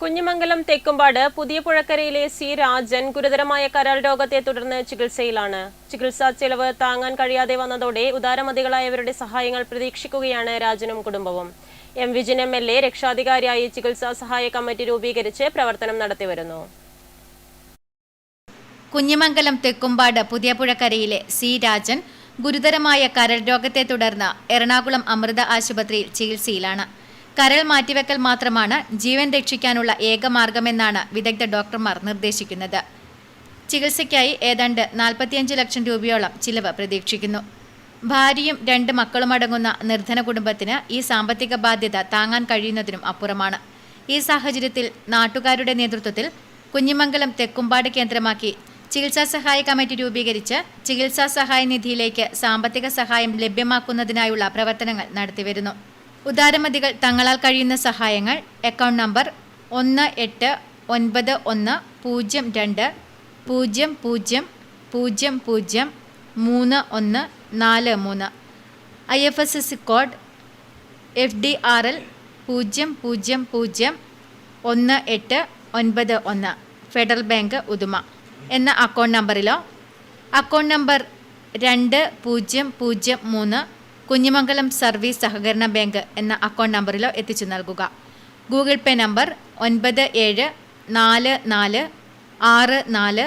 കുഞ്ഞിമംഗലം തേക്കുംപാട് പുതിയ പുഴക്കരയിലെ സി രാജൻ ഗുരുതരമായ കരൾ രോഗത്തെ തുടർന്ന് ചികിത്സയിലാണ്. ചികിത്സാ ചെലവ് താങ്ങാൻ കഴിയാതെ വന്നതോടെ ഉദാരമതികളായവരുടെ സഹായങ്ങൾ പ്രതീക്ഷിക്കുകയാണ് രാജനും കുടുംബവും. M Vijin M L A രക്ഷാധികാരിയായി ചികിത്സാ സഹായ കമ്മിറ്റി രൂപീകരിച്ച് പ്രവർത്തനം നടത്തിവരുന്നു കുഞ്ഞിമംഗലം തെക്കുംപാട് പുതിയ പുഴക്കരയിലെ സി രാജൻ ഗുരുതരമായ കരൾ രോഗത്തെ തുടർന്ന് എറണാകുളം അമൃത ആശുപത്രിയിൽ ചികിത്സയിലാണ്. കരൾ മാറ്റിവെക്കൽ മാത്രമാണ് ജീവൻ രക്ഷിക്കാനുള്ള ഏക മാർഗമെന്നാണ് വിദഗ്ധ ഡോക്ടർമാർ നിർദ്ദേശിക്കുന്നത്. ചികിത്സയ്ക്കായി ഏതാണ്ട് നാൽപ്പത്തിയഞ്ച് ലക്ഷം രൂപയോളം ചിലവ് പ്രതീക്ഷിക്കുന്നു. ഭാര്യയും രണ്ട് മക്കളും അടങ്ങുന്ന നിർധന കുടുംബത്തിന് ഈ സാമ്പത്തിക ബാധ്യത താങ്ങാൻ കഴിയുന്നതിനും അപ്പുറമാണ്. ഈ സാഹചര്യത്തിൽ നാട്ടുകാരുടെ നേതൃത്വത്തിൽ കുഞ്ഞിമംഗലം തെക്കുംപാട് കേന്ദ്രമാക്കി ചികിത്സാ സഹായ കമ്മിറ്റി രൂപീകരിച്ച് ചികിത്സാ സഹായ നിധിയിലേക്ക് സാമ്പത്തിക സഹായം ലഭ്യമാക്കുന്നതിനായുള്ള പ്രവർത്തനങ്ങൾ നടത്തിവരുന്നു. ഉദാരമതികൾ തങ്ങളാൽ കഴിയുന്ന സഹായങ്ങൾ അക്കൗണ്ട് നമ്പർ ഒന്ന് എട്ട് ഒൻപത് ഒന്ന് പൂജ്യം രണ്ട് പൂജ്യം പൂജ്യം പൂജ്യം പൂജ്യം മൂന്ന് ഒന്ന് നാല് മൂന്ന്. I F S S code F D R L പൂജ്യം പൂജ്യം പൂജ്യം ഒന്ന് എട്ട് ഒൻപത് ഒന്ന് ഫെഡറൽ ബാങ്ക് ഉദുമ. എന്ന അക്കൗണ്ട് നമ്പറിലോ അക്കൗണ്ട് നമ്പർ രണ്ട് പൂജ്യം പൂജ്യം മൂന്ന് കുഞ്ഞിമംഗലം സർവീസ് സഹകരണ ബാങ്ക് എന്ന അക്കൗണ്ട് നമ്പറിലോ എത്തിച്ചു നൽകുക. ഗൂഗിൾ പേ നമ്പർ ഒൻപത് ഏഴ് നാല് നാല് ആറ് നാല്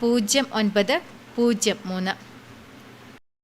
പൂജ്യം ഒൻപത് പൂജ്യം മൂന്ന്.